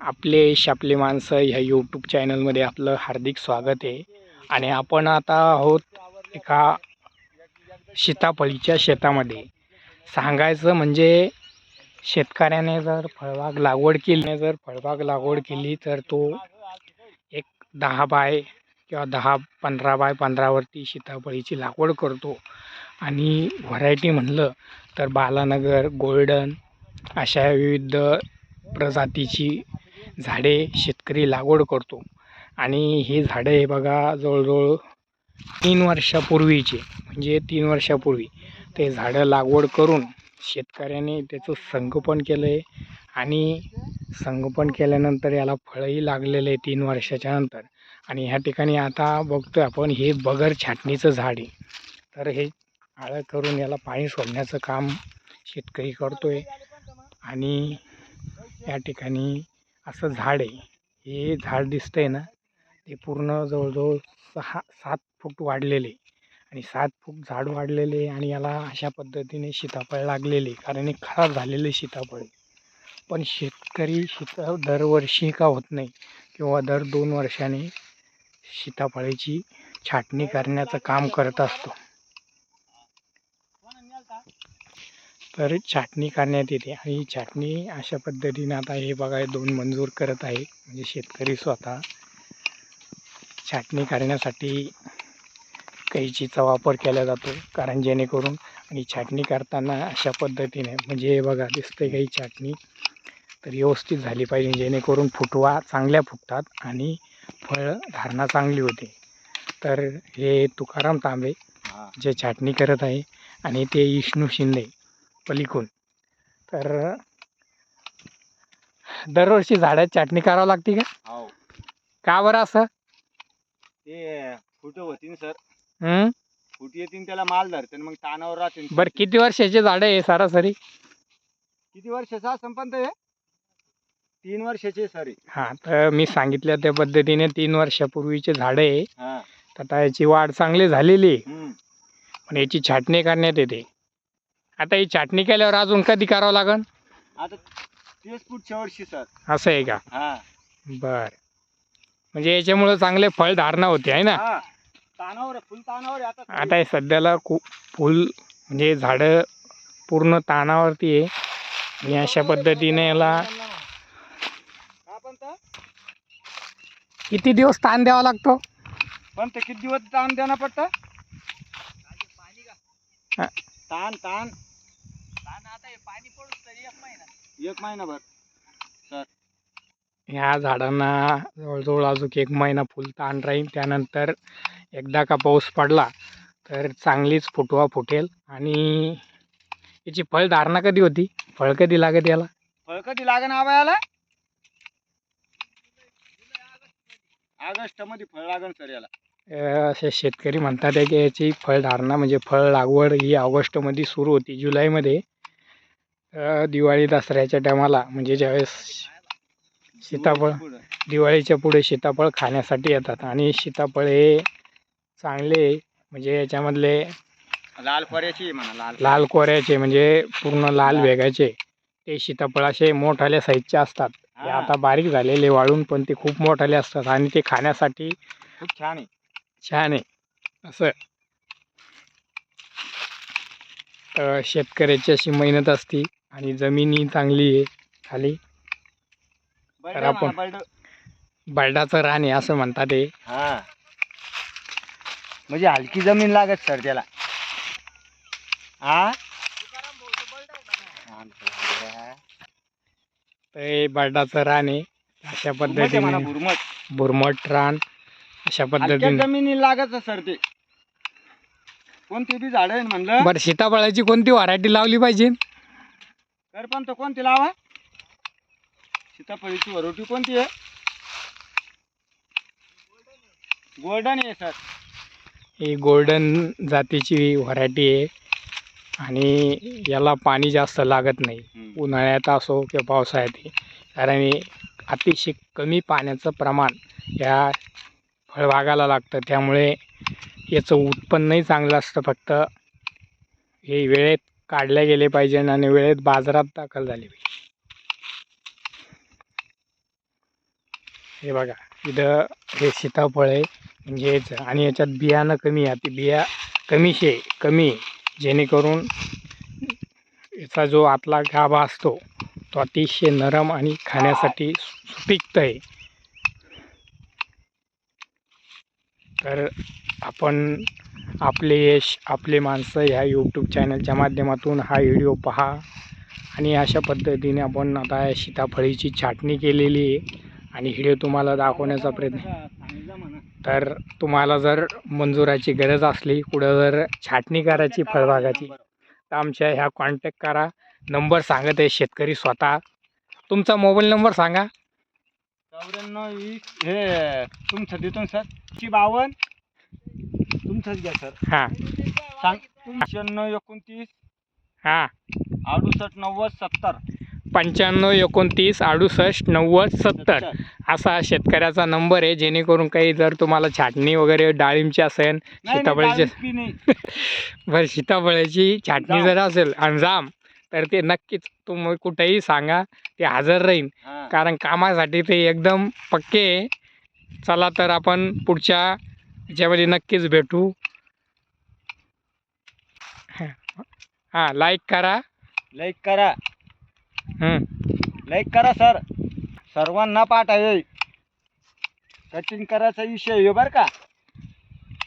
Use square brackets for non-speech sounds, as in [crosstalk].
आपले शापले माणसं ह्या यूट्यूब चॅनलमध्ये आपलं हार्दिक स्वागत आहे. आणि आपण आता आहोत एका सीताफळीच्या शेतामध्ये. सांगायचं म्हणजे शेतकऱ्याने जर फळबाग लागवड केली जर फळबाग लागवड केली तर तो एक दहा बाय किंवा दहा पंधरा बाय पंधरावरती सीताफळीची लागवड करतो. आणि व्हरायटी म्हणलं तर बालानगर गोल्डन अशा विविध प्रजातीची झाडे शेतकरी लागवड करतो. आणि ही झाडं हे बघा जवळजवळ तीन वर्षापूर्वीचे म्हणजे तीन वर्षापूर्वी. ते झाडं लागवड करून शेतकऱ्याने त्याचं संगोपन केलं आहे आणि संगोपन केल्यानंतर याला फळंही लागलेलं आहे तीन वर्षाच्या नंतर. आणि ह्या ठिकाणी आता बघतो आपण हे बगर छाटणीचं झाड आहे. तर हे आळं करून याला पाणी सोडण्याचं काम शेतकरी करतो आहे आणि या ठिकाणी असं झाड आहे. हे झाड दिसतं आहे ना ते पूर्ण जवळजवळ सहा सात फूट वाढलेले. आणि सात फूट झाड वाढलेले आणि याला अशा पद्धतीने सीताफळ लागलेले. कारण हे खराब झालेले सीताफळ. पण शेतकरी सीता दरवर्षी का होत नाही किंवा दर दोन वर्षाने सीताफळाची छाटणी करण्याचं काम करत असतो. तर छाटणी करण्यात येते आणि ही छाटणी अशा पद्धतीने आता हे बघा हे दोन मंजूर करत आहे. म्हणजे शेतकरी स्वतः छाटणी करण्यासाठी कैचीचा वापर केला जातो कारण जेणेकरून आणि छाटणी करताना अशा पद्धतीने म्हणजे हे बघा दिसते काही छाटणी? तर व्यवस्थित झाली पाहिजे जेणेकरून फुटवा चांगल्या फुटतात आणि फळ धारणा चांगली होते. तर हे तुकाराम तांबे जे छाटणी करत आहे आणि ते विष्णू शिंदे पलीकडून. तर दरवर्षी झाडात छाटणी करावं लागते का? हो का बरं असं? ते फुट होतीन सर. हं? फुट येतीन त्याला माल धरते मग तानावर राहते बरं किती वर्षाचे झाडं आहे सरासरी? किती वर्षाचा संपंत आहे तीन वर्षाचे सर. हां तर मी सांगितल्या त्या पद्धतीने तीन वर्षापूर्वीचे झाडं आहे. हा. तर आता याची वाढ चांगली झालेली आहे. हम्म. पण याची छाटणी करण्यात येते. आता ही छाटणी केल्यावर अजून कधी करावं लागन? आता तेच पुढच्या वर्षी सर. असं आहे का? हा. बर. म्हणजे याच्यामुळं चांगले फळ धारणा होते आहे ना? हा. तानावर आहे, फुल तानावर आहे. आता आता हे सध्याला खूप फुल म्हणजे झाडं पूर्ण तानावरती आहे. आणि अशा पद्धतीने याला तर? किती दिवस ताण द्यावा लागतो? पण ते किती दिवस ताण देणं पडतं? हा. ताण ताण. एक महिनाभर. ह्या झाडांना जवळजवळ अजून एक महिना फुल ताण राहील. त्यानंतर एकदा का पाऊस पडला तर चांगलीच फुटवा फुटेल. आणि याची फळधारणा कधी होती? फळ कधी लागत याला? फळ कधी लागेल आबायाला? ऑगस्टमध्ये फळ लागेल सर याला. असे शेतकरी म्हणतात आहे की याची फळधारणा म्हणजे फळ लागवड ही ऑगस्टमध्ये सुरू होती. जुलैमध्ये दिवाळी दसऱ्याच्या टायमाला म्हणजे ज्यावेळेस सीताफळ. दिवाळीच्या पुढे सीताफळ खाण्यासाठी येतात. आणि सीताफळ हे चांगले म्हणजे याच्यामधले लाल पर्याची म्हणा लाल कोऱ्याचे. म्हणजे पूर्ण लाल वेगाचे. ते सीताफळ असे मोठाल्या साईजचे असतात. ते आता बारीक झालेले वाळून पण ते खूप मोठाले असतात. आणि ते खाण्यासाठी खूप छान आहे. छान आहे. असं तर शेतकऱ्याची अशी मेहनत असती आणि जमिनी चांगली आहे खाली. बरं आपण-. बर्डाचं रान आहे असं म्हणतात ते हा. म्हणजे हलकी जमीन लागत सर त्याला. हा तर हे बर्डाचं रान आहे. अशा पद्धतीने भुरमट बुरमट रान अशा पद्धतीने. जमिनी लागत सर ते. कोणती बी झाड म्हणलं? बरं सीताफळाची कोणती व्हरायटी लावली पाहिजे? तर पण तो कोणती लावा. सीताफळीची वरोटी कोणती आहे? गोल्डन आहे सर. ही गोल्डन जातीची व्हरायटी आहे आणि याला पाणी जास्त लागत नाही. उन्हाळ्यात असो किंवा पावसाळ्यात. कारण अतिशय कमी पाण्याचं प्रमाण या फळबागाला लागतं. त्यामुळे याचं उत्पन्नही चांगलं असतं फक्त. हे वेळेत काढले गेले पाहिजे आणि वेळेत बाजारात दाखल झाले पाहिजे. हे बघा इथं हे सीताफळ आहे. म्हणजे याचं आणि याच्यात बियाणं कमी आहे. ती बिया कमीशे कमी आहे. जेणेकरून याचा जो आतला गाभा असतो तो अतिशय नरम आणि खाण्यासाठी सुपिक्त आहे. तर आपण आपले यश आपले माणसं ह्या यूट्यूब चॅनलच्या माध्यमातून हा व्हिडिओ पहा. आणि अशा पद्धतीने आपण आता या सीताफळीची छाटणी केलेली आहे. आणि व्हिडिओ तुम्हाला दाखवण्याचा प्रयत्न तर तुम्हाला जर मंजुराची गरज असली कुठं जर छाटणी करायची फळबागाची तर आमच्या ह्या कॉन्टॅक्ट करा. नंबर सांगत आहे शेतकरी स्वतः. तुमचा मोबाईल नंबर सांगा. चौऱ्याण्णव वीस हे तुमचं देतो सर ची बावन्न तुमचंच घ्या सर. हां. शहाण्णव एकोणतीस हां. अडुसष्ट नव्वद सत्तर. पंच्याण्णव एकोणतीस अडुसष्ट नव्वद सत्तर. असा शेतकऱ्याचा नंबर आहे जेणेकरून काही जर तुम्हाला छाटणी वगैरे डाळिंबची असेल सीताफळाची नाही. [laughs] बरं सीताफळाची छाटणी. जर असेल आणि जाम तर ते नक्कीच तुम्ही कुठेही सांगा ते हजर राहील हा. कारण कामासाठी ते एकदम पक्के आहे. चला तर आपण पुढच्या ह्याच्यामध्ये नक्कीच भेटू. हां. लाईक करा. लाईक करा. लाईक करा सर सर्वांना पाठ आहे कटिंग करायचा विषय आहे बरं का?